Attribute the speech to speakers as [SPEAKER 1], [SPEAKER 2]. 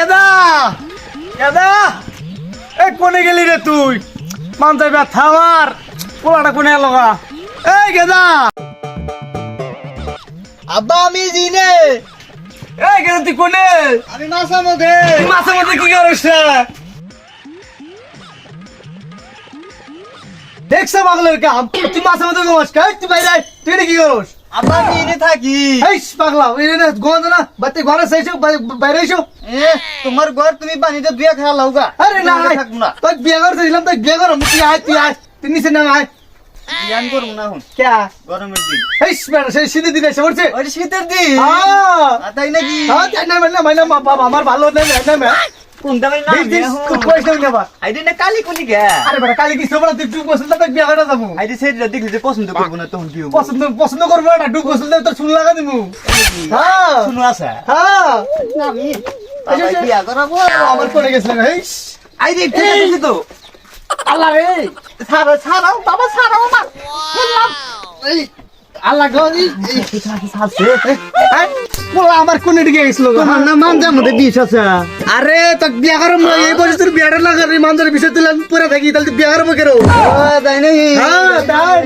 [SPEAKER 1] গেদা এই কোনে গেলি রে তুই? মানজাই ব্যথা আমার। পোলাটা কোনে লগা এই গেদা
[SPEAKER 2] আব্বা আমি জিনে।
[SPEAKER 1] এই গেদা তুই কোনে?
[SPEAKER 2] আমি মাছের মধ্যে
[SPEAKER 1] মাছের মধ্যে কি করিস দেখছ পাগলের কাম? তুই মাছের মধ্যে ঘুমাস তুই বাইরে তুই কি করস?
[SPEAKER 2] আব্বা আমি এনে থাকি।
[SPEAKER 1] এই পাগলা রে গন্ধ না বাতি ঘরে চাইছো বাইরে এসো
[SPEAKER 2] এ তোমার ঘর তুমি পানিতে বিয়া খেলা লাউগা
[SPEAKER 1] আরে না
[SPEAKER 2] থাকব না।
[SPEAKER 1] তুই বিয়ে করতে দিলাম তুই বিয়ে কর তুই আয় তুই আয়। তুই নিচে নাম আয়।
[SPEAKER 2] বিয়ান করব না এখন।
[SPEAKER 1] কে
[SPEAKER 2] গরমের দিন।
[SPEAKER 1] এই বেটা সেই শীতের দিন এসে পড়ছে।
[SPEAKER 2] ওই শীতের দিন?
[SPEAKER 1] আহ
[SPEAKER 2] তাই নাকি?
[SPEAKER 1] হ্যাঁ তাই না মানে মানে বাবা আমার ভালো নেই না
[SPEAKER 2] পছন্দ করব না
[SPEAKER 1] ডুব তোর চুল লাগা আমার
[SPEAKER 2] তো?
[SPEAKER 1] আল্লাহ রে।
[SPEAKER 2] বাবা
[SPEAKER 1] এই আমার কোনে দিকে গেছিল?
[SPEAKER 2] না বিষ আছে।
[SPEAKER 1] আরে তোর বিয়া করম না এই বয়সে তোর বিয়াটা না রে মানজার বিষয় তুই আমি পরে থাকি তাহলে তুই বিয়া করব কেন?
[SPEAKER 2] তাই নাই
[SPEAKER 1] হ্যাঁ তাই।